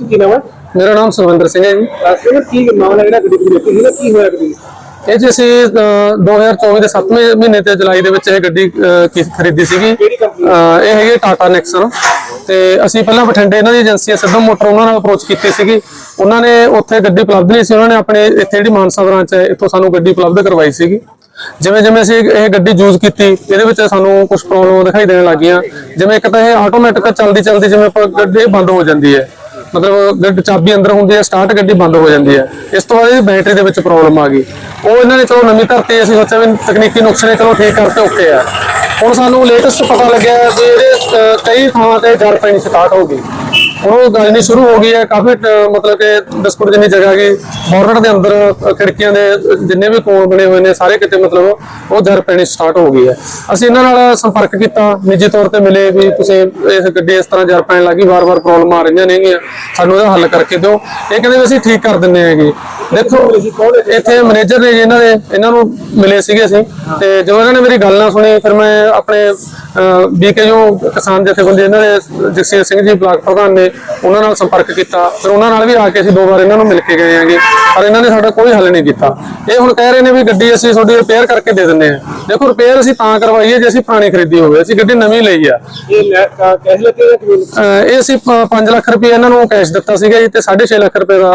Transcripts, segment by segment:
ਜੀ ਕੀ ਨਾਮ ਹੈ? ਮੇਰਾ ਨਾਮ ਸੁਰਿੰਦਰ ਸਿੰਘ ਹੈ ਜੀ। ਅਸਲ ਕੀ ਮਾਮਲਾ ਜਿਹੜਾ ਗੱਡੀ ਦੀ ਦੇਖੀ ਸੀ ਕੀ ਹੋਇਆ ਗੱਡੀ ਇਹ ਜੀ ਅਸੀਂ ਅਹ, 2024 ਦੇ 7ਵੇਂ ਮਹੀਨੇ ਤੇ ਜੁਲਾਈ ਦੇ ਵਿੱਚ ਇਹ ਗੱਡੀ ਖਰੀਦੀ ਸੀਗੀ। ਇਹ ਹੈਗੀ ਟਾਟਾ ਨੈਕਸਨ ਤੇ ਅਸੀਂ ਪਹਿਲਾਂ ਬਠਿੰਡੇ ਇਹਨਾਂ ਦੀ ਏਜੰਸੀ ਹੈ ਸਿੱਧਮ ਮੋਟਰ ਉਹਨਾਂ ਨਾਲ ਅਪਰੋਚ ਕੀਤੀ ਸੀਗੀ। ਉਹਨਾਂ ਨੇ ਉੱਥੇ ਗੱਡੀ ਉਪਲਬਧ ਨਹੀਂ ਸੀ ਉਹਨਾਂ ਨੇ ਆਪਣੇ ਇੱਥੇ ਜਿਹੜੀ ਮਾਨਸਾ ਬ੍ਰਾਂਚ ਹੈ ਇੱਥੋਂ ਸਾਨੂੰ ਗੱਡੀ ਉਪਲਬਧ ਕਰਵਾਈ ਸੀਗੀ। ਜਿਵੇਂ ਜਿਵੇਂ ਅਸੀਂ ਇਹ ਗੱਡੀ ਯੂਜ਼ ਕੀਤੀ ਇਹਦੇ ਵਿੱਚ ਸਾਨੂੰ ਕੁਝ ਪ੍ਰੋਬਲਮ ਦਿਖਾਈ ਦੇਣ ਲੱਗੀਆਂ। ਜਿਵੇਂ ਇੱਕ ਤਾਂ ਇਹ ਆਟੋਮੈਟਿਕ ਚੱਲਦੀ ਚੱਲਦੀ ਜਿਵੇਂ ਆਪਾਂ ਗੱਡੀ ਬੰਦ ਹੋ ਜਾਂਦੀ ਹੈ। ਮਤਲਬ ਗੱਡੀ ਚਾਬੀ ਅੰਦਰ ਹੁੰਦੀ ਹੈ, ਸਟਾਰਟ ਗੱਡੀ ਬੰਦ ਹੋ ਜਾਂਦੀ ਹੈ। ਇਸ ਤੋਂ ਬਾਅਦ ਇਹ ਬੈਟਰੀ ਦੇ ਵਿੱਚ ਪ੍ਰੋਬਲਮ ਆ ਗਈ। ਉਹ ਇਹਨਾਂ ਨੇ ਚਲੋ ਨਵੀਂ ਧਰਤੀ ਅਸੀਂ ਸੋਚਿਆ ਵੀ ਤਕਨੀਕੀ ਨੁਕਸ ਨੇ, ਚਲੋ ਠੀਕ ਕਰਤੇ ਓਕੇ ਆ। ਹੁਣ ਸਾਨੂੰ ਲੇਟੈਸਟ ਪਤਾ ਲੱਗਿਆ ਵੀ ਇਹਦੇ ਕਈ ਥਾਵਾਂ ਤੇ ਜੜ ਪੈਣੀ ਸਟਾਰਟ ਹੋ ਗਈ। ਉਹ ਗੱਲ ਸ਼ੁਰੂ ਹੋ ਗਈ ਹੈ, ਕਾਫੀ ਮਤਲਬ ਕਿ ਬਿਸਕੁਟ ਜਿੰਨੀ ਜਗ੍ਹਾ ਗਈ ਬੋਰਡ ਦੇ ਅੰਦਰ ਖਿੜਕੀਆਂ ਦੇ ਜਿੰਨੇ ਵੀ ਕੋਣ ਬਣੇ ਹੋਏ ਨੇ, ਸਾਰੇ ਕਿਤੇ ਮਤਲਬ ਉਹ ਜੜ ਪੈਣੀ ਸਟਾਰਟ ਹੋ ਗਈ ਹੈ। ਅਸੀਂ ਇਹਨਾਂ ਨਾਲ ਸੰਪਰਕ ਕੀਤਾ, ਨਿੱਜੀ ਤੌਰ ਤੇ ਮਿਲੇ ਵੀ ਤੁਸੀਂ ਇਸ ਗੱਡੀ ਇਸ ਤਰ੍ਹਾਂ ਜਰ ਪੈਣ ਲੱਗੀ, ਵਾਰ-ਵਾਰ ਪ੍ਰੋਬਲਮ ਆ ਰਹੀਆਂ ਨੇਗੀਆਂ, ਸਾਨੂੰ ਇਹਦਾ ਹੱਲ ਕਰਕੇ ਦਿਓ। ਇਹ ਕਹਿੰਦੇ ਵੀ ਅਸੀਂ ਠੀਕ ਕਰ ਦਿੰਦੇ ਹੈਗੇ। ਦੇਖੋ, ਇੱਥੇ ਮੈਨੇਜਰ ਨੇ ਜੀ ਇਹਨਾਂ ਦੇ, ਇਹਨਾਂ ਨੂੰ ਮਿਲੇ ਸੀਗੇ ਅਸੀਂ, ਤੇ ਜਦੋਂ ਇਹਨਾਂ ਨੇ ਮੇਰੀ ਗੱਲ ਨਾ ਸੁਣੀ, ਫਿਰ ਮੈਂ ਆਪਣੇ ਬੀਕੇ ਜੋ ਕਿਸਾਨ ਜਥੇਬੰਦੀ ਇਹਨਾਂ ਦੇ ਜਗਸੀਰ ਸਿੰਘ ਜੀ ਬਲਾਕ ਪ੍ਰਧਾਨ ਨੇ ਉਹਨਾਂ ਨਾਲ ਸੰਪਰਕ ਕੀਤਾ ਫਿਰ ਉਹਨਾਂ ਨਾਲ ਵੀ ਆ ਕੇ ਅਸੀਂ ਦੋ ਵਾਰ ਇਹਨਾਂ ਨੂੰ ਮਿਲ ਕੇ ਗਏ ਆਂਗੇ ਪਰ ਇਹਨਾਂ ਨੇ ਸਾਡਾ ਕੋਈ ਹੱਲ ਨਹੀਂ ਕੀਤਾ। ਇਹ ਹੁਣ ਕਹਿ ਰਹੇ ਨੇ ਵੀ ਗੱਡੀ ਅਸੀਂ ਤੁਹਾਡੀ ਰਿਪੇਅਰ ਕਰਕੇ ਦੇ ਦਿੰਦੇ ਹਾਂ। ਦੇਖੋ ਰਿਪੇਅਰ ਅਸੀਂ ਤਾਂ ਕਰਵਾਈ ਹੈ ਜੇ ਅਸੀਂ ਪੁਰਾਣੀ ਖਰੀਦੀ ਹੋਵੇ ਅਸੀਂ ਗੱਡੀ ਨਵੀਂ ਲਈ ਆ। ਇਹ ਕੈਸ਼ ਲੱਗੇ ਇਹ ਅਸੀਂ 5 ਲੱਖ ਰੁਪਏ ਇਹਨਾਂ ਨੂੰ ਕੈਸ਼ ਦਿੱਤਾ ਸੀਗਾ ਜੀ ਤੇ 6.5 ਲੱਖ ਰੁਪਏ ਦਾ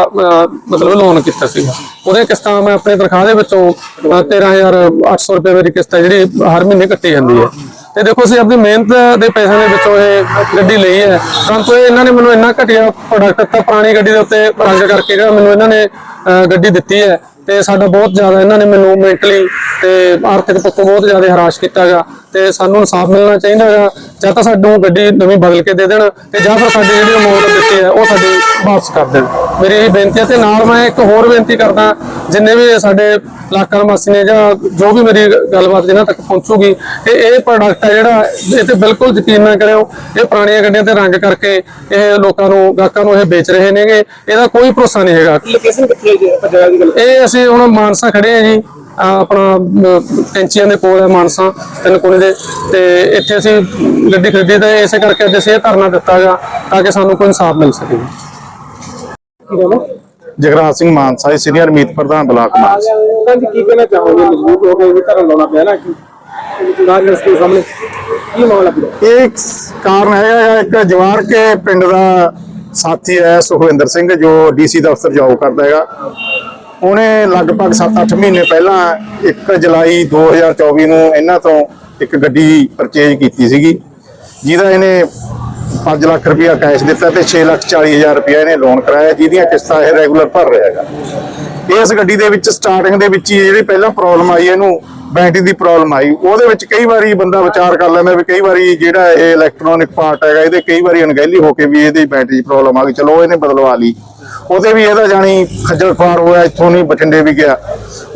ਮਤਲਬ ਲੋਨ ਕੀਤਾ ਸੀਗਾ। ਉਹਦੇ ਕਿਸ਼ਤਾਂ ਮੈਂ ਆਪਣੇ ਤਨਖਾਹ ਦੇ ਵਿੱਚੋਂ ਅਹ, 13800 ਰੁਪਏ ਮੇਰੀ ਕਿਸ਼ਤ ਹੈ ਜਿਹੜੀ ਹਰ ਮਹੀਨੇ ਕੱਟੀ ਜਾਂਦੀ ਹੈ। ਤੇ ਦੇਖੋ ਅਸੀਂ ਆਪਣੀ ਮਿਹਨਤ ਦੇ ਪੈਸਿਆਂ ਦੇ ਵਿੱਚੋਂ ਇਹ ਗੱਡੀ ਲਈ ਹੈ। ਪਰੰਤੂ ਇਹ ਇਹਨਾਂ ਨੇ ਮੈਨੂੰ ਇੰਨਾ ਘਟੀਆ ਪ੍ਰੋਡਕਟ ਦਿੱਤਾ ਪੁਰਾਣੀ ਗੱਡੀ ਦੇ ਉੱਤੇ ਰੰਗ ਕਰਕੇ ਮੈਨੂੰ ਇਹਨਾਂ ਨੇ ਅਹ, ਗੱਡੀ ਦਿੱਤੀ ਹੈ ਤੇ ਸਾਡਾ ਬਹੁਤ ਜ਼ਿਆਦਾ ਇਹਨਾਂ ਨੇ ਮੈਨੂੰ ਮੈਂਟਲੀ ਤੇ ਆਰਥਿਕ ਪੱਖੋਂ ਬਹੁਤ ਜ਼ਿਆਦਾ ਹਰਾਸ਼ ਕੀਤਾਗਾ ਤੇ ਸਾਨੂੰ ਇਨਸਾਫ ਮਿਲਣਾ ਚਾਹੀਦਾ ਹੈਗਾ। ਜਾਂ ਤਾਂ ਸਾਨੂੰ ਗੱਡੀ ਨਵੀਂ ਬਦਲ ਕੇ ਦੇ ਦੇਣ ਤੇ ਜਾਂ ਫਿਰ ਸਾਡੀ ਜਿਹੜੀ ਅਮਾਉਂਟ ਦਿੱਤੀ ਹੈ ਉਹ ਸਾਡੀ ਵਾਪਸ ਕਰ ਦੇਣ। ਮੇਰੀ ਇਹ ਬੇਨਤੀ ਹੈ ਤੇ ਨਾਲ ਮੈਂ ਇੱਕ ਹੋਰ ਬੇਨਤੀ ਕਰਦਾ ਜਿੰਨੇ ਵੀ ਸਾਡੇ ਇਲਾਕਾ ਨਿਵਾਸੀ ਨੇ ਜਾਂ ਜੋ ਵੀ ਮੇਰੀ ਗੱਲਬਾਤ ਜਿਨ੍ਹਾਂ ਤੱਕ ਪਹੁੰਚੂਗੀ ਕਿ ਇਹ ਪ੍ਰੋਡਕਟ ਹੈ ਜਿਹੜਾ ਇਹ ਤੇ ਬਿਲਕੁਲ ਯਕੀਨ ਨਾ ਕਰਿਓ ਇਹ ਪੁਰਾਣੀਆਂ ਗੱਡੀਆਂ ਤੇ ਰੰਗ ਕਰਕੇ ਇਹ ਲੋਕਾਂ ਨੂੰ ਗਾਹਕਾਂ ਨੂੰ ਇਹ ਵੇਚ ਰਹੇ ਨੇਗੇ ਇਹਦਾ ਕੋਈ ਭਰੋਸਾ ਨਹੀਂ ਹੈਗਾ। ਲੋਕੇਸ਼ਨ ਕਿੱਥੇ ਹੈ ਜੀ? ਆਪਾਂ ਜਗ੍ਹਾ ਦੀ ਗੱਲ ਇਹ ਅਸੀਂ ਹੁਣ ਮਾਨਸਾ ਖੜੇ ਆ ਜੀ। ਆਪਣਾ ਕੈਂਚੀਆਂ ਦੇ ਕੋਲ ਹੈ ਮਾਨਸਾ ਤਿੰਨ ਕੋਨੇ ਦੇ। ਤੇ ਇੱਥੇ ਅਸੀਂ ਗੱਡੀ ਖਰੀਦੀ ਤੇ ਇਸੇ ਕਰਕੇ ਅੱਜ ਅਸੀਂ ਇਹ ਧਰਨਾ ਦਿੱਤਾਗਾ ਤਾਂ ਕਿ ਸਾਨੂੰ ਕੋਈ ਇਨਸਾਫ ਮਿਲ ਸਕੇ। ਜਗਰਾਜ ਸਿੰਘ ਮਾਨਸਾ ਜੀ ਸੀਨੀਅਰ ਮੀਤ ਪ੍ਰਧਾਨ ਬਲਾਕ ਮਾਨਸਾ। ਉਹਨਾਂ ਦੀ ਕੀ ਕਹਿਣਾ ਚਾਹੋਗੇ? ਮਜ਼ਬੂਤ ਹੋ ਕੇ ਇਹ ਧਰਨ ਲਾਉਣਾ ਪਿਆ ਨਾ ਕਿ ਨਾਰੀਅਲ ਦੇ ਸਾਹਮਣੇ। ਕੀ ਮਾਮਲਾ ਪੂਰਾ ਇਹ ਕਾਰਨ ਹੈਗਾ ਇੱਕ ਜਵਾਰ ਕੇ ਪਿੰਡ ਦਾ ਸਾਥੀ ਹੈ ਸੁਖਵਿੰਦਰ ਸਿੰਘ ਜੋ ਡੀਸੀ ਦਫ਼ਤਰ ਜੌਬ ਕਰਦਾ ਹੈਗਾ। ਉਹਨੇ ਲਗਭਗ 7-8 ਮਹੀਨੇ ਪਹਿਲਾਂ 1 ਜੁਲਾਈ 2024 ਨੂੰ ਇਹਨਾਂ ਤੋਂ ਇੱਕ ਗੱਡੀ ਪਰਚੇਜ ਕੀਤੀ ਸੀਗੀ, ਜਿਹਦਾ ਇਹਨੇ 5 ਲੱਖ ਰੁਪਇਆ ਕੈਸ਼ ਦਿੱਤਾ ਤੇ 6 ਲੱਖ 40 ਹਜ਼ਾਰ ਰੁਪਇਆ ਇਹਨੇ ਲੋਨ ਕਰਾਇਆ, ਜਿਹਦੀਆਂ ਕਿਸ਼ਤਾਂ ਇਹ ਰੈਗੂਲਰ ਭਰ ਰਿਹਾ ਹੈਗਾ। ਇਸ ਗੱਡੀ ਦੇ ਵਿੱਚ ਸਟਾਰਟਿੰਗ ਦੇ ਵਿੱਚ ਜਿਹੜੀ ਪਹਿਲਾਂ ਪ੍ਰੋਬਲਮ ਆਈ, ਇਹਨੂੰ ਬੈਟਰੀ ਦੀ ਪ੍ਰੋਬਲਮ ਆਈ। ਉਹਦੇ ਵਿੱਚ ਕਈ ਵਾਰੀ ਬੰਦਾ ਵਿਚਾਰ ਕਰ ਲੈਂਦਾ ਵੀ ਕਈ ਵਾਰੀ ਜਿਹੜਾ ਇਹ ਇਲੈਕਟ੍ਰੋਨਿਕ ਪਾਰਟ ਹੈਗਾ, ਇਹਦੇ ਕਈ ਵਾਰੀ ਅਣਗਹਿਲੀ ਹੋ ਕੇ ਵੀ ਇਹਦੀ ਬੈਟਰੀ ਪ੍ਰੋਬਲਮ ਆ ਗਈ। ਚਲੋ ਇਹਨੇ ਬਦਲਵਾ ਲਈ। ਉਹਦੇ ਵੀ ਇਹਦਾ ਜਾਣੀ ਖੱਜਲ ਖੁਆਰ ਹੋਇਆ, ਇੱਥੋਂ ਨਹੀਂ ਬਠਿੰਡੇ ਵੀ ਗਿਆ।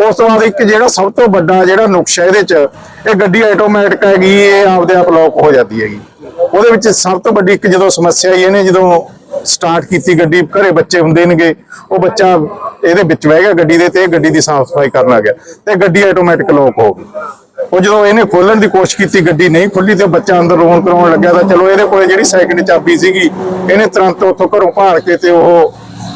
ਉਸ ਤੋਂ ਬਾਅਦ ਇੱਕ ਜਿਹੜਾ ਸਭ ਤੋਂ ਵੱਡਾ ਜਿਹੜਾ ਨੁਕਸ ਇਹਦੇ 'ਚ, ਇਹ ਗੱਡੀ ਆਟੋਮੈਟਿਕ ਹੈਗੀ ਇਹ ਆਪਦੇ ਆਪ ਲੌਕ ਹੋ ਜਾਂਦੀ ਹੈਗੀ। ਉਹਦੇ ਵਿੱਚ ਸਭ ਤੋਂ ਵੱਡੀ ਇੱਕ ਜਦੋਂ ਸਮੱਸਿਆ ਆਈ, ਇਹਨੇ ਜਦੋਂ ਸਟਾਰਟ ਕੀਤੀ ਗੱਡੀ, ਘਰੇ ਬੱਚੇ ਹੁੰਦੇ ਨੇਗੇ, ਉਹ ਬੱਚਾ ਇਹਦੇ ਵਿੱਚ ਬਹਿ ਗਿਆ ਗੱਡੀ ਦੇ ਤੇ ਗੱਡੀ ਦੀ ਸਾਫ਼ ਸਫ਼ਾਈ ਕਰਨ ਲੱਗ ਗਿਆ ਤੇ ਗੱਡੀ ਆਟੋਮੈਟਿਕ ਲੌਕ ਹੋ ਗਈ। ਉਹ ਜਦੋਂ ਇਹਨੇ ਖੋਲਣ ਦੀ ਕੋਸ਼ਿਸ਼ ਕੀਤੀ, ਗੱਡੀ ਨਹੀਂ ਖੁੱਲੀ ਤੇ ਬੱਚਾ ਅੰਦਰ ਰੋਣ ਕਰਾਉਣ ਲੱਗਿਆ ਤਾਂ ਚਲੋ ਇਹਦੇ ਕੋਲੇ ਜਿਹੜੀ ਸੈਕਿੰਡ ਚਾਬੀ ਸੀਗੀ, ਇਹਨੇ ਤੁਰੰਤ ਉੱਥੋਂ ਘਰੋਂ ਭਾਲ ਕੇ ਤੇ ਉਹ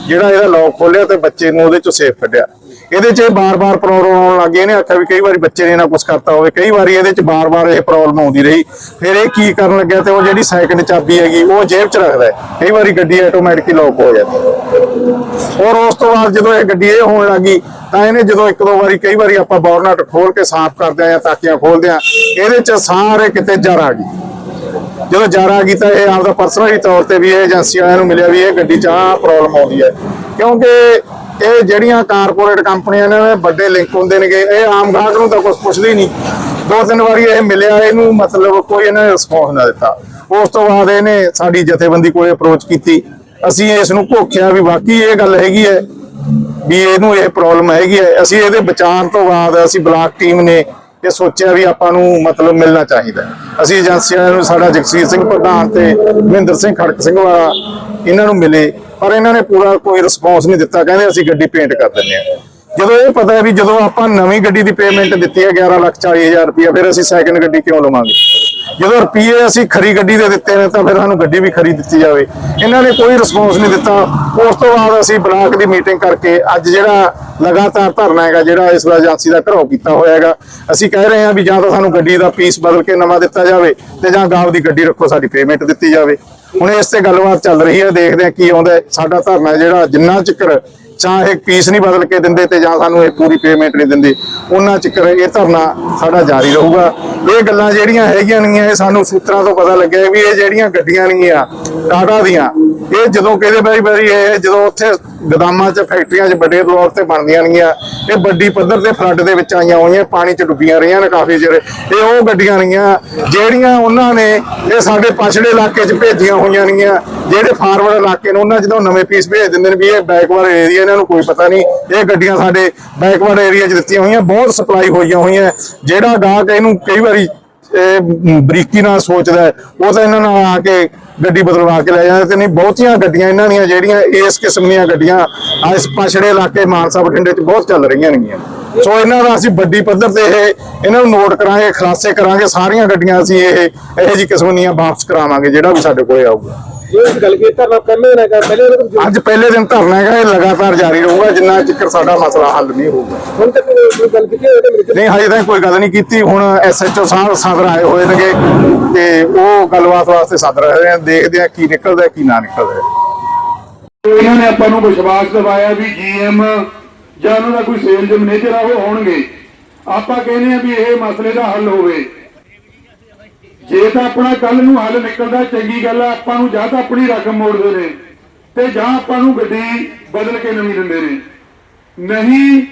ਜਿਹੜਾ ਇਹਦਾ ਲੌਕ ਖੋਲਿਆ ਤੇ ਬੱਚੇ ਨੂੰ ਉਹਦੇ ਚੋਂ ਸੇਫ ਕੱਢਿਆ। ਇਹਦੇ 'ਚ ਬਾਰ-ਬਾਰ ਪ੍ਰੋਬਲਮ ਆਉਣ ਲੱਗੀ ਇਹਨੇ ਆਖਿਆ ਵੀ ਕਈ ਵਾਰੀ ਬੱਚੇ ਨੇ ਨਾ ਕੁਝ ਕਰਤਾ ਹੋਵੇ, ਕਈ ਵਾਰੀ ਇਹਦੇ 'ਚ ਬਾਰ-ਬਾਰ ਇਹ ਪ੍ਰੋਬਲਮ ਆਉਂਦੀ ਰਹੀ। ਫਿਰ ਇਹ ਕੀ ਕਰਨ ਲੱਗਿਆ ਤੇ ਉਹ ਜਿਹੜੀ ਸੈਕਿੰਡ ਚਾਬੀ ਹੈਗੀ, ਉਹ ਜੇਬ 'ਚ ਰੱਖਦਾ ਹੈ। ਕਈ ਵਾਰੀ ਗੱਡੀ ਆਟੋਮੈਟਿਕਲੀ ਲੌਕ ਹੋ ਜਾਂਦੀ ਔਰ ਉਸ ਤੋਂ ਬਾਅਦ ਜਦੋਂ ਇਹ ਗੱਡੀ ਇਹ ਹੋਣ ਲੱਗੀ ਤਾਂ ਇਹਨੇ ਜਦੋਂ ਇੱਕ ਦੋ ਵਾਰੀ, ਕਈ ਵਾਰੀ ਆਪਾਂ ਬੋਰਨਟ ਖੋਲ ਕੇ ਸਾਫ਼ ਕਰਦੇ ਆ ਜਾਂ ਤਾਕੀਆਂ ਖੋਲਦੇ ਆ ਇਹਦੇ 'ਚ ਸਾਰੇ ਕਿਤੇ ਜਰ ਆ ਗਈ। ਜਦੋਂ ਜਾਰਾ ਆ ਇਹ ਆਪਦਾ ਪਰਸਨਲੀ ਤੌਰ ਤੇ ਵੀ ਇਹ ਏਜੰਸੀ ਵਾਲਿਆਂ ਨੂੰ ਮਿਲਿਆ ਵੀ ਇਹ ਗੱਡੀ 'ਚ ਆਹ ਪ੍ਰੋਬਲਮ ਆਉਂਦੀ ਹੈ। ਕਿਉਂਕਿ ਇਹ ਜਿਹੜੀਆਂ ਕਾਰਪੋਰੇਟ ਕੰਪਨੀਆਂ ਨੇ ਇਹ ਵੱਡੇ ਲਿੰਕ ਹੁੰਦੇ ਨੇਗੇ, ਇਹ ਆਮ ਗਾਹਕ ਨੂੰ ਤਾਂ ਕੁਝ ਪੁੱਛਦੇ ਨਹੀਂ। ਦੋ ਤਿੰਨ ਵਾਰੀ ਇਹ ਮਿਲਿਆ, ਇਹਨੂੰ ਮਤਲਬ ਕੋਈ ਇਹਨੇ ਰਿਸਪੌਂਸ ਨਾ ਦਿੱਤਾ। ਉਸ ਤੋਂ ਬਾਅਦ ਇਹਨੇ ਸਾਡੀ ਜਥੇਬੰਦੀ ਕੋਲੇ ਅਪਰੋਚ ਕੀਤੀ। ਅਸੀਂ ਇਸ ਨੂੰ ਘੋਖਿਆ ਵੀ ਵਾਕਈ ਇਹ ਗੱਲ ਹੈਗੀ ਹੈ ਵੀ ਇਹਨੂੰ ਇਹ ਪ੍ਰੋਬਲਮ ਹੈਗੀ ਹੈ। ਅਸੀਂ ਇਹਦੇ ਬਚਾਉਣ ਤੋਂ ਬਾਅਦ ਅਸੀਂ ਬਲਾਕ ਟੀਮ ਨੇ ਇਹ ਸੋਚਿਆ ਵੀ ਆਪਾਂ ਨੂੰ ਮਤਲਬ ਮਿਲਣਾ ਚਾਹੀਦਾ ਅਸੀਂ ਏਜੰਸੀਆਂ ਨੂੰ ਸਾਡਾ ਜਗਸੀਰ ਸਿੰਘ ਪ੍ਰਧਾਨ ਤੇ ਮਹਿੰਦਰ ਸਿੰਘ ਖੜਕ ਸਿੰਘ ਵਾਲਾ, ਇਹਨਾਂ ਨੂੰ ਮਿਲੇ, ਪਰ ਇਹਨਾਂ ਨੇ ਪੂਰਾ ਕੋਈ ਰਿਸਪੌਂਸ ਨਹੀਂ ਦਿੱਤਾ। ਕਹਿੰਦੇ ਅਸੀਂ ਗੱਡੀ ਪੇਂਟ ਕਰ ਦਿੰਦੇ ਹਾਂ। ਜਦੋਂ ਇਹ ਪਤਾ ਹੈ ਵੀ ਜਦੋਂ ਆਪਾਂ ਨਵੀਂ ਗੱਡੀ ਦੀ ਪੇਮੈਂਟ ਦਿੱਤੀ ਹੈ 11 ਲੱਖ 40 ਹਜ਼ਾਰ ਰੁਪਇਆ, ਫਿਰ ਅਸੀਂ ਸੈਕਿੰਡ ਗੱਡੀ ਕਿਉਂ ਲਵਾਂਗੇ? ਜਦੋਂ ਰੁਪਏ ਅਸੀਂ ਖਰੀ ਗੱਡੀ ਦੇ ਦਿੱਤੇ ਨੇ ਤਾਂ ਫਿਰ ਸਾਨੂੰ ਗੱਡੀ ਵੀ ਖਰੀ ਦਿੱਤੀ ਜਾਵੇ। ਇਹਨਾਂ ਨੇ ਕੋਈ ਰਿਸਪੌਂਸ ਨਹੀਂ ਦਿੱਤਾ। ਉਸ ਤੋਂ ਬਾਅਦ ਅਸੀਂ ਬਲਾਕ ਦੀ ਮੀਟਿੰਗ ਕਰਕੇ ਅੱਜ ਜਿਹੜਾ ਲਗਾਤਾਰ ਧਰਨਾ ਹੈਗਾ, ਜਿਹੜਾ ਇਸ ਵਾਰ ਏਜੰਸੀ ਦਾ ਘਰੋ ਕੀਤਾ ਹੋਇਆ ਹੈਗਾ, ਅਸੀਂ ਕਹਿ ਰਹੇ ਹਾਂ ਵੀ ਜਾਂ ਤਾਂ ਸਾਨੂੰ ਗੱਡੀ ਦਾ ਪੀਸ ਬਦਲ ਕੇ ਨਵਾਂ ਦਿੱਤਾ ਜਾਵੇ ਤੇ ਜਾਂ ਗਾਵ ਦੀ ਗੱਡੀ ਰੱਖੋ, ਸਾਡੀ ਪੇਮੈਂਟ ਦਿੱਤੀ ਜਾਵੇ। ਹੁਣ ਇਸ ਤੇ ਗੱਲਬਾਤ ਚੱਲ ਰਹੀ ਹੈ, ਦੇਖਦੇ ਹਾਂ ਕੀ ਆਉਂਦਾ ਸਾਡਾ ਧਰਨਾ ਜਿਹੜਾ ਜਿੰਨਾ ਚਿਕਰ ਚਾਹੇ ਪੀਸ ਨਹੀਂ ਬਦਲ ਕੇ ਦਿੰਦੇ ਤੇ ਜਾਂ ਸਾਨੂੰ ਇਹ ਪੂਰੀ ਪੇਮੈਂਟ ਨਹੀਂ ਦਿੰਦੇ ਉਹਨਾਂ ਚਿਕਰ ਇਹ ਧਰਨਾ ਸਾਡਾ ਜਾਰੀ ਰਹੂਗਾ। ਇਹ ਗੱਲਾਂ ਜਿਹੜੀਆਂ ਹੈਗੀਆਂ ਨੇਗੀਆਂ, ਇਹ ਸਾਨੂੰ ਸੂਤਰਾਂ ਤੋਂ ਪਤਾ ਲੱਗਿਆ ਵੀ ਇਹ ਜਿਹੜੀਆਂ ਗੱਡੀਆਂ ਨੇਗੀਆਂ ਟਾਟਾ ਦੀਆਂ? ਇਹ ਜਦੋਂ ਕਿਹਦੇ ਵਾਰੀ ਵਾਰੀ ਇਹ ਜਦੋਂ ਉੱਥੇ ਗਦਾਮਾਂ 'ਚ ਫੈਕਟਰੀਆਂ 'ਚ ਵੱਡੇ ਤੌਰ ਤੇ ਬਣਦੀਆਂ ਨੇਗੀਆਂ ਇਹ ਵੱਡੀ ਪੱਧਰ ਤੇ ਫਲੱਡ ਦੇ ਵਿੱਚ ਆਈਆਂ ਹੋਈਆਂ, ਪਾਣੀ 'ਚ ਡੁੱਬੀਆਂ ਰਹੀਆਂ ਨੇ ਕਾਫੀ ਚਿਰ। ਇਹ ਉਹ ਗੱਡੀਆਂ ਨੇਗੀਆਂ ਜਿਹੜੀਆਂ ਉਹਨਾਂ ਨੇ ਇਹ ਸਾਡੇ ਪਛੜੇ ਇਲਾਕੇ 'ਚ ਭੇਜੀਆਂ ਹੋਈਆਂ ਨੇਗੀਆਂ ਜਿਹੜੇ ਫਾਰਵਰਡ ਇਲਾਕੇ ਨੇ, ਉਹਨਾਂ ਜਦੋਂ ਨਵੇਂ ਪੀਸ ਭੇਜ ਦਿੰਦੇ ਨੇ ਵੀ ਇਹ ਬੈਕਵਰਡ ਏਰੀਆ ਇਹਨਾਂ ਨੂੰ ਕੋਈ ਪਤਾ ਨਹੀਂ, ਇਹ ਗੱਡੀਆਂ ਸਾਡੇ ਬੈਕਵਰਡ ਏਰੀਆ 'ਚ ਦਿੱਤੀਆਂ ਹੋਈਆਂ, ਬਹੁਤ ਸਪਲਾਈ ਹੋਈਆਂ ਹੋਈਆਂ। ਜਿਹੜਾ ਗਾਹਕ ਇਹਨੂੰ ਕਈ ਵਾਰੀ, ਇਹ ਬਰੀਕੀ ਨਾਲ ਸੋਚਦਾ ਉਹ ਤਾਂ ਇਹਨਾਂ ਨਾਲ ਆ ਕੇ ਗੱਡੀ ਬਦਲਵਾ ਕੇ ਲੈ ਜਾਂਦੇ ਤੇ ਨਹੀਂ, ਬਹੁਤੀਆਂ ਗੱਡੀਆਂ ਇਹਨਾਂ ਦੀਆਂ ਜਿਹੜੀਆਂ ਇਸ ਕਿਸਮ ਦੀਆਂ ਗੱਡੀਆਂ ਆ ਇਸ ਪਛੜੇ ਇਲਾਕੇ ਮਾਨਸਾ ਬਠਿੰਡੇ 'ਚ ਬਹੁਤ ਚੱਲ ਰਹੀਆਂ ਨੇਗੀਆਂ। ਸੋ ਇਹਨਾਂ ਦਾ ਅਸੀਂ ਵੱਡੀ ਪੱਧਰ ਤੇ ਇਹ ਇਹਨਾਂ ਨੂੰ ਨੋਟ ਕਰਾਂਗੇ, ਖੁਲਾਸੇ ਕਰਾਂਗੇ, ਸਾਰੀਆਂ ਗੱਡੀਆਂ ਅਸੀਂ ਇਹ ਇਹੋ ਜਿਹੀ ਕਿਸਮ ਦੀਆਂ ਵਾਪਸ ਕਰਾਵਾਂਗੇ, ਜਿਹੜਾ ਵੀ ਸਾਡੇ ਕੋਲੇ ਆਊਗਾ। ਇਹ ਗੱਲ ਕੀ ਧਰਨਾ ਪਹਿਲੇ ਦਿਨ ਹੈਗਾ ਪਹਿਲੇ ਦਿਨ ਜੋ- ਅੱਜ ਪਹਿਲੇ ਦਿਨ ਧਰਨਾ ਹੈਗਾ ਇਹ ਲਗਾਤਾਰ ਜਾਰੀ ਰਹੂਗਾ ਜਿੰਨਾ ਚਿਰ ਸਾਡਾ ਮਸਲਾ ਹੱਲ ਨਹੀਂ ਹੋਊਗਾ। ਹੁਣ ਤੱਕ ਕੋਈ ਗੱਲ ਕੀਤੀ ਹੈ ਇਹਦੇ ਵਿੱਚ? ਨਹੀਂ ਹਜੇ ਤਾਂ ਕੋਈ ਗੱਲ ਨਹੀਂ ਕੀਤੀ। ਹੁਣ ਐਸਐਚਓ ਸਾਹਿਬ ਸਦਰ ਆਏ ਹੋਏ ਨੇਗੇ ਤੇ ਉਹ ਗੱਲਬਾਤ ਵਾਸਤੇ ਸਦਰ ਰਹੇ ਆ ਦੇਖਦੇ ਆ ਕੀ ਨਿਕਲਦਾ ਕੀ ਨਾ ਨਿਕਲਦਾ ਇਹਨਾਂ ਨੇ ਆਪਾਂ ਨੂੰ ਵਿਸ਼ਵਾਸ ਦਿਵਾਇਆ ਵੀ ਜੀਐਮ ਜਾਂ ਉਹਨਾਂ ਦਾ ਕੋਈ ਸੇਲਜ਼ ਮੈਨੇਜਰ ਆ ਉਹ ਹੋਣਗੇ। ਆਪਾਂ ਕਹਿੰਦੇ ਆ ਵੀ ਇਹ ਮਸਲੇ ਦਾ ਹੱਲ ਹੋਵੇ। ਜੇ ਤਾਂ ਆਪਣਾ ਕੱਲ ਨੂੰ ਹੱਲ ਨਿਕਲਦਾ, ਚੰਗੀ ਗੱਲ ਆ, ਆਪਾਂ ਨੂੰ ਜਾਂ ਤਾਂ ਆਪਣੀ ਰਕਮ ਮੋੜਦੇ ਨੇ ਤੇ ਜਾਂ ਆਪਾਂ ਨੂੰ ਗੱਡੀ ਬਦਲ ਕੇ ਨਵੀਂ ਦਿੰਦੇ ਨੇ। ਨਹੀਂ,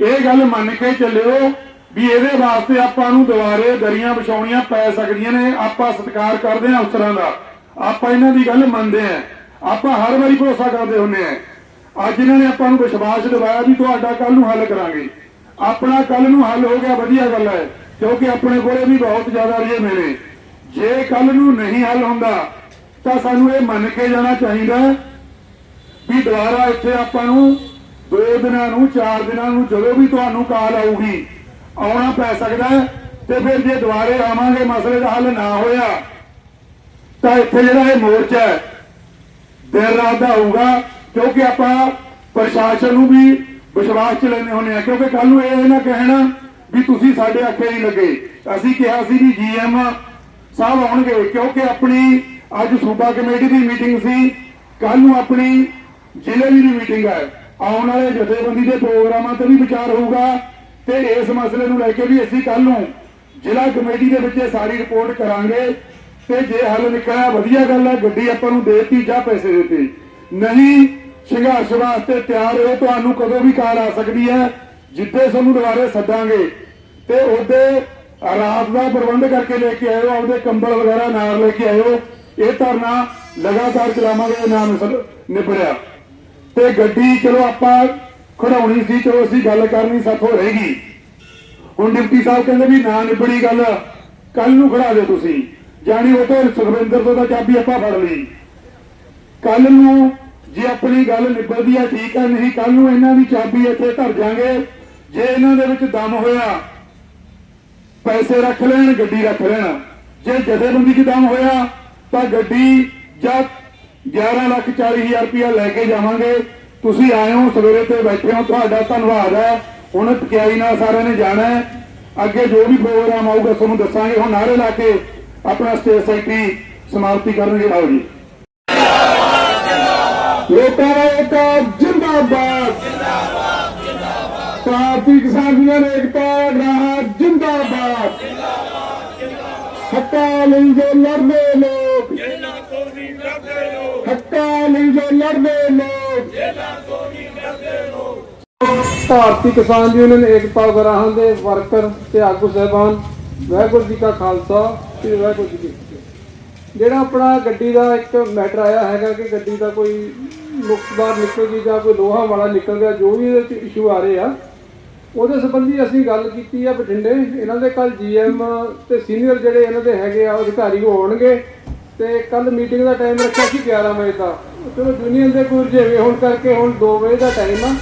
ਇਹ ਗੱਲ ਮੰਨ ਕੇ ਚੱਲਿਓ ਵੀ ਇਹਦੇ ਵਾਸਤੇ ਆਪਾਂ ਨੂੰ ਦੁਬਾਰੇ ਦਰੀਆਂ ਵਿਛਾਉਣੀਆਂ ਪੈ ਸਕਦੀਆਂ ਨੇ, ਆਪਾਂ ਸਤਿਕਾਰ ਕਰਦੇ ਹਾਂ ਅਫਸਰਾਂ ਦਾ। ਆਪਾਂ ਇਹਨਾਂ ਦੀ ਗੱਲ ਮੰਨਦੇ ਹਾਂ। ਆਪਾਂ ਹਰ ਵਾਰੀ ਭਰੋਸਾ ਕਰਦੇ ਹੁੰਦੇ ਹਾਂ। ਅੱਜ ਇਹਨਾਂ ਨੇ ਆਪਾਂ ਨੂੰ ਵਿਸ਼ਵਾਸ ਦਿਵਾਇਆ ਵੀ ਤੁਹਾਡਾ ਕੱਲ ਨੂੰ ਹੱਲ ਕਰਾਂਗੇ। ਆਪਣਾ ਕੱਲ ਨੂੰ ਹੱਲ ਹੋ ਗਿਆ, ਵਧੀਆ ਗੱਲ ਹੈ। ਕਿਉਂਕਿ ਆਪਣੇ ਕੋਲੇ ਵੀ ਬਹੁਤ ਜ਼ਿਆਦਾ ਰਜੇ ਨੇ ਜੇ ਕੱਲ ਨੂੰ ਨਹੀਂ ਹੱਲ ਹੁੰਦਾ, ਤਾਂ ਸਾਨੂੰ ਇਹ ਮੰਨ ਕੇ ਜਾਣਾ ਚਾਹੀਦਾ ਵੀ ਦੁਬਾਰਾ ਇੱਥੇ ਆਪਾਂ ਨੂੰ ਦੋ ਦਿਨਾਂ ਨੂੰ, ਚਾਰ ਦਿਨਾਂ ਨੂੰ ਜਦੋਂ ਵੀ ਤੁਹਾਨੂੰ ਕਾਲ ਆਊਗੀ, ਆਉਣਾ ਪੈ ਸਕਦਾ ਤੇ ਫਿਰ ਜੇ ਦੁਬਾਰੇ ਆਵਾਂਗੇ, ਮਸਲੇ ਦਾ ਹੱਲ ਨਾ ਹੋਇਆ, ਤਾਂ ਇੱਥੇ ਜਿਹੜਾ ਇਹ ਮੋਰਚਾ ਹੈ ਦੇਰ ਰਾਤ ਦਾ ਹੋਊਗਾ, ਕਿਉਂਕਿ ਆਪਾਂ ਪ੍ਰਸ਼ਾਸਨ ਨੂੰ ਵੀ ਵਿਸ਼ਵਾਸ ਚ ਲੈਣੇ ਹੁੰਦੇ ਆ ਕਿਉਂਕਿ ਕੱਲ ਨੂੰ ਇਹ ਨਾ ਕਹਿਣਾ ਵੀ ਤੁਸੀਂ ਸਾਡੇ ਅੱਖੇ ਨਹੀਂ ਲੱਗੇ। ਅਸੀਂ ਕਿਹਾ ਸੀ ਵੀ ਜੀਐਮ ਸਾਹਿਬ ਆਉਣਗੇ, ਕਿਉਂਕਿ ਆਪਣੀ ਅੱਜ ਸੂਬਾ ਕਮੇਟੀ ਦੀ ਮੀਟਿੰਗ ਸੀ ਕੱਲ ਨੂੰ ਆਪਣੀ ਜ਼ਿਲ੍ਹੇ ਦੀ ਮੀਟਿੰਗ ਹੈ। ਆਉਣ ਵਾਲੇ ਜਥੇਬੰਦੀ ਦੇ ਪ੍ਰੋਗਰਾਮਾਂ ਤੇ ਵੀ ਵਿਚਾਰ ਹੋਊਗਾ ਤੇ ਇਸ ਮਸਲੇ ਨੂੰ ਲੈ ਕੇ ਵੀ ਅਸੀਂ ਕੱਲ ਨੂੰ ਜ਼ਿਲ੍ਹਾ ਕਮੇਟੀ ਦੇ ਵਿੱਚ ਸਾਰੀ ਰਿਪੋਰਟ ਕਰਾਂਗੇ। ਤੇ ਜੇ ਹੱਲ ਨਿਕਲਿਆ, ਵਧੀਆ ਗੱਲ ਹੈ, ਗੱਡੀ ਆਪਾਂ ਨੂੰ ਦੇਤੀ, ਜਾਂ ਪੈਸੇ ਦਿੱਤੇ। ਨਹੀਂ, ਸੰਘਰਸ਼ ਵਾਸਤੇ ਤਿਆਰ ਹੋ, ਤੁਹਾਨੂੰ ਕਦੋਂ ਵੀ ਕਾਲ ਆ ਸਕਦੀ ਹੈ। ਜਿੱਥੇ ਸਾਨੂੰ ਦੁਬਾਰੇ ਸੱਦਾਂਗੇ ਤੇ ਉਹਦੇ ਰਾਤ ਦਾ ਪ੍ਰਬੰਧ ਕਰਕੇ ਲੈ ਕੇ ਆਇਓ, ਆਪਦੇ ਕੰਬਲ ਵਗੈਰਾ ਨਾਲ ਲੈ ਕੇ ਆਇਓ। ਇਹ ਧਰਨਾ ਲਗਾਤਾਰ ਚਲਾਵਾਂਗੇ ਨਾ ਨਿਬੜਿਆ ਤੇ ਗੱਡੀ ਚਲੋ ਆਪਾਂ ਖੜਾਉਣੀ ਸੀ, ਚਲੋ ਅਸੀਂ ਗੱਲ ਕਰਨੀ ਸਾਥੋਂ ਰਹੇਗੀ। ਹੁਣ ਡਿਪਟੀ ਸਾਹਿਬ ਕਹਿੰਦੇ ਵੀ ਨਾ ਨਿਬੜੀ ਗੱਲ ਕੱਲ ਨੂੰ ਖੜਾ ਦਿਓ ਤੁਸੀਂ। ਜਾਣੀ ਉਹ ਤੋਂ ਸੁਖਵਿੰਦਰ ਤੋਂ ਤਾਂ ਚਾਬੀ ਆਪਾਂ ਫੜ ਲਈ। ਕੱਲ ਨੂੰ ਜੇ ਆਪਣੀ ਗੱਲ ਨਿਬੜਦੀ ਆ, ਠੀਕ ਆ, ਨਹੀਂ ਕੱਲ ਨੂੰ ਇਹਨਾਂ ਦੀ ਚਾਬੀ ਇੱਥੇ ਧਰ ਜਾਾਂਗੇ ਜੇ ਇਹਨਾਂ ਦੇ ਵਿੱਚ ਦਮ ਹੋਇਆ, ਪੈਸੇ ਰੱਖ ਲੈਣ, ਗੱਡੀ ਰੱਖ ਲੈਣ। ਜੇ ਜਥੇਬੰਦੀ 'ਚ ਦਮ ਹੋਇਆ, ਤਾਂ ਗੱਡੀ ਜਾਂ 11 ਲੱਖ 40 ਹਜ਼ਾਰ ਰੁਪਇਆ ਲੈ ਕੇ ਜਾਵਾਂਗੇ। ਤੁਸੀਂ ਆਏ ਹੋ, ਸਵੇਰੇ ਤੇ ਬੈਠੇ ਹੋ, ਤੁਹਾਡਾ ਧੰਨਵਾਦ ਹੈ। ਹੁਣ ਪਕਿਆਈ ਨਾਲ ਸਾਰਿਆਂ ਨੇ ਜਾਣਾ ਹੈ। ਅੱਗੇ ਜੋ ਵੀ ਪ੍ਰੋਗਰਾਮ ਆਊਗਾ, ਤੁਹਾਨੂੰ ਦੱਸਾਂਗੇ। ਹੁਣ ਨਾਰੇ ਲਾ ਕੇ ਆਪਣਾ ਸਟੇਜ ਸੈਕਟਰੀ ਸਮਾਪਤੀ ਕਰਨਗੇ। ਆਓ ਜੀ। ਲੋਕਾਂ ਦਾ ਏਕਾ ਜਿੰਦਾਬਾਦ। ਭਾਰਤੀ ਕਿਸਾਨ ਯੂਨੀਅਨ ਏਕਤਾ ਰਾਹ ਜਿੰਦਾਬਾਦ। ਹੱਕਾਂ ਲਈ ਜੋ ਲੜਦੇ ਲੋਕ। ਹੱਕਾਂ ਲਈ ਜੋ ਲੜਦੇ ਲੋਕ। ਭਾਰਤੀ ਕਿਸਾਨ ਯੂਨੀਅਨ ਏਕਤਾ ਗਰਾਹਾਂ ਦੇ ਵਰਕਰ ਤੇ ਆਗੂ ਸਹਿਬਾਨ, ਵਾਹਿਗੁਰੂ ਜੀ ਕਾ ਖਾਲਸਾ ਤੇ ਵਾਹਿਗੁਰੂ ਜੀ ਕੀ ਫਤਿਹ। ਜਿਹੜਾ ਆਪਣਾ ਗੱਡੀ ਦਾ ਇੱਕ ਮੈਟਰ ਆਇਆ ਹੈਗਾ ਕਿ ਗੱਡੀ ਦਾ ਕੋਈ ਨੁਕਸਦਾਰ ਨਿਕਲ ਗਈ ਜਾਂ ਕੋਈ ਲੋਹਾ ਵਾਲਾ ਨਿਕਲ ਗਿਆ ਜੋ ਵੀ ਇਹਦੇ ਵਿੱਚ ਇਸ਼ੂ ਆ ਰਹੇ ਆ ਉਹਦੇ ਸੰਬੰਧੀ ਅਸੀਂ ਗੱਲ ਕੀਤੀ ਆ ਬਠਿੰਡੇ। ਇਹਨਾਂ ਦੇ ਕੱਲ ਜੀਐਮ ਤੇ ਸੀਨੀਅਰ ਜਿਹੜੇ ਇਹਨਾਂ ਦੇ ਹੈਗੇ ਆ, ਅਧਿਕਾਰੀ ਉਹ ਆਉਣਗੇ ਤੇ ਕੱਲ ਮੀਟਿੰਗ ਦਾ ਟਾਈਮ ਰੱਖਿਆ ਸੀ 11 ਵਜੇ ਦਾ। ਚਲੋ ਯੂਨੀਅਨ ਦੇ ਕੁਝ ਜਿਵੇਂ ਹੁਣ ਕਰਕੇ ਹੁਣ 2 ਵਜੇ ਦਾ ਟਾਈਮ ਆ।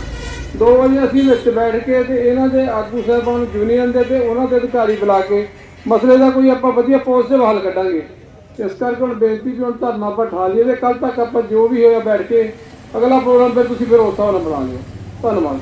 2 ਵਜੇ ਅਸੀਂ ਵਿੱਚ ਬੈਠ ਕੇ ਤੇ ਇਹਨਾਂ ਦੇ ਆਗੂ ਸਾਹਿਬਾਨ ਯੂਨੀਅਨ ਦੇ ਤੇ ਉਹਨਾਂ ਦੇ ਅਧਿਕਾਰੀ ਬੁਲਾ ਕੇ ਮਸਲੇ ਦਾ ਕੋਈ ਆਪਾਂ ਵਧੀਆ ਪੋਜ਼ਿਟਿਵ ਹੱਲ ਕੱਢਾਂਗੇ। ਇਸ ਕਰਕੇ ਹੁਣ ਬੇਨਤੀ ਵੀ ਹੁਣ ਧਰਨਾ ਆਪਾਂ ਠਾ ਲਈਏ ਤੇ ਕੱਲ ਤੱਕ ਆਪਾਂ ਜੋ ਵੀ ਹੋਇਆ ਬੈਠ ਕੇ ਅਗਲਾ ਪ੍ਰੋਗਰਾਮ ਫਿਰ ਤੁਸੀਂ ਫਿਰ ਉਸ ਹਿਸਾਬ ਨਾਲ ਬਣਾ ਲਿਓ ਧੰਨਵਾਦ।